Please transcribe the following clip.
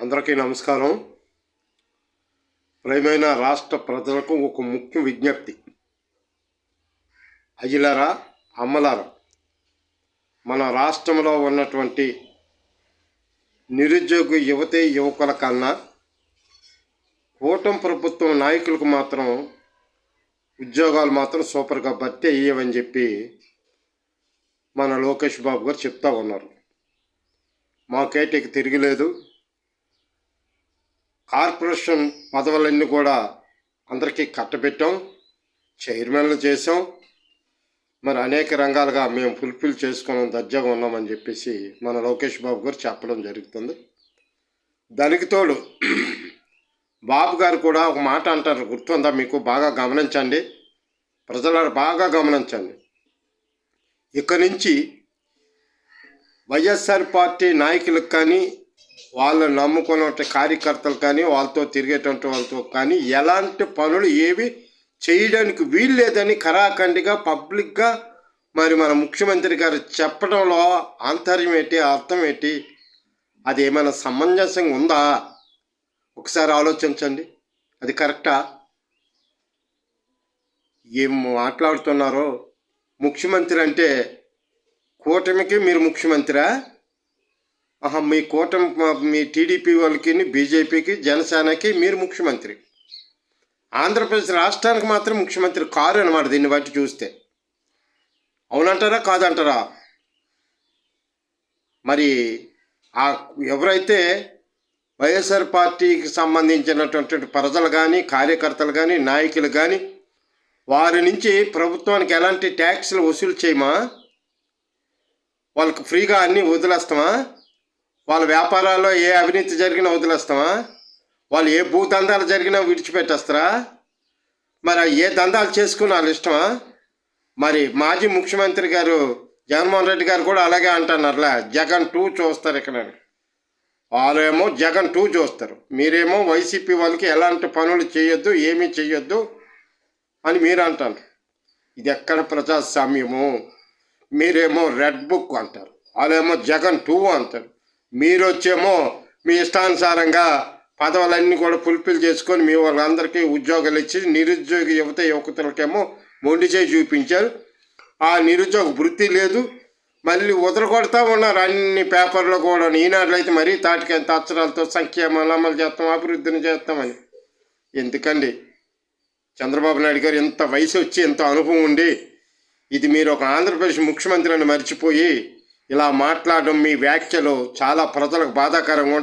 అందరికీ నమస్కారం. ప్రేమైన రాష్ట్ర ప్రజలకు ఒక ముఖ్య విజ్ఞప్తి. అయ్యలారా అమ్మలారా మన రాష్ట్రంలో ఉన్నటువంటి నిరుద్యోగ యువతే యువకుల కన్నా కూటమి ప్రభుత్వం నాయకులకు మాత్రం ఉద్యోగాలు మాత్రం సూపర్గా భర్తీ అయ్యేవని చెప్పి మన లోకేష్ బాబు గారు చెప్తా ఉన్నారు. మాకైతే తిరిగి తిరిగిలేదు కార్పొరేషన్ పదవులన్నీ కూడా అందరికీ కట్టబెట్టాం చైర్మన్లు చేసాం మరి అనేక రంగాలుగా మేము ఫుల్ఫిల్ చేసుకున్నాం దర్జాగా ఉన్నామని చెప్పేసి మన లోకేష్ బాబు గారు చెప్పడం జరుగుతుంది. దానికి తోడు బాబు గారు కూడా ఒక మాట అంటారు గుర్తుందా మీకు? బాగా గమనించండి. ప్రజలను బాగా గమనించండి. ఇక్కడి నుంచి వైఎస్ఆర్ పార్టీ నాయకులకు కానీ వాళ్ళు నమ్ముకున్న కార్యకర్తలు కానీ వాళ్ళతో తిరిగేటువంటి వాళ్ళతో కానీ ఎలాంటి పనులు ఏవి చేయడానికి వీలు లేదని ఖరాఖండిగా పబ్లిక్గా మరి మన ముఖ్యమంత్రి గారు చెప్పడంలో ఆంతర్యం ఏంటి అర్థం ఏంటి? అది ఏమైనా సమంజసంగా ఉందా? ఒకసారి ఆలోచించండి. అది కరెక్టా? ఏం మాట్లాడుతున్నారో? ముఖ్యమంత్రి అంటే కూటమికి మీరు ముఖ్యమంత్రా? మీ కూటమి మీ టీడీపీ వాళ్ళకి బీజేపీకి జనసేనకి మీరు ముఖ్యమంత్రి. ఆంధ్రప్రదేశ్ రాష్ట్రానికి మాత్రం ముఖ్యమంత్రి కారు అనమాట దీన్ని బట్టి చూస్తే. అవునంటారా కాదంటారా? మరి ఆ ఎవరైతే వైఎస్ఆర్ పార్టీకి సంబంధించినటువంటి ప్రజలు కానీ కార్యకర్తలు కానీ నాయకులు కానీ వారి నుంచి ప్రభుత్వానికి ఎలాంటి ట్యాక్స్లు వసూలు చేయమా? వాళ్ళకి ఫ్రీగా అన్నీ వదిలేస్తామా? వాళ్ళ వ్యాపారాల్లో ఏ అవినీతి జరిగినా వదిలేస్తామా? వాళ్ళు ఏ భూ దందాలు జరిగినా విడిచిపెట్టేస్తారా? మరి ఏ దందాలు చేసుకుని వాళ్ళ ఇష్టమా? మరి మాజీ ముఖ్యమంత్రి గారు జగన్మోహన్ రెడ్డి గారు కూడా అలాగే అంటున్నారులే జగన్ టూ చూస్తారు ఇక్కడ. వాళ్ళేమో జగన్ టూ చూస్తారు. మీరేమో వైసీపీ వాళ్ళకి ఎలాంటి పనులు చేయొద్దు ఏమీ చేయొద్దు అని మీరు అంటారు. ఇది ఎక్కడ ప్రజాస్వామ్యము? మీరేమో రెడ్ బుక్ అంటారు. వాళ్ళేమో జగన్ టూ అంటారు. మీరు వచ్చేమో మీ ఇష్టానుసారంగా పదవులన్నీ కూడా ఫుల్ఫిల్ చేసుకొని మీ వాళ్ళందరికీ ఉద్యోగాలు ఇచ్చి నిరుద్యోగ యువత యువకులకేమో మొండి చేయి చూపించారు. ఆ నిరుద్యోగ వృత్తి లేదు. మళ్ళీ వదలకొడతా ఉన్నారు అన్ని పేపర్లో కూడా. ఈనాడులో అయితే మరీ తాటికంత అక్షరాలతో సంక్షేమాలు అమలు చేస్తాం అభివృద్ధిని చేస్తామని. ఎందుకండి? చంద్రబాబు నాయుడు గారు ఇంత వయసు వచ్చి ఇంత అనుభవం ఉండి ఇది మీరు ఒక ఆంధ్రప్రదేశ్ ముఖ్యమంత్రి అని మర్చిపోయి ఇలా మాట్లాడడం మీ వ్యాఖ్యలు చాలా ప్రజలకు బాధాకరంగా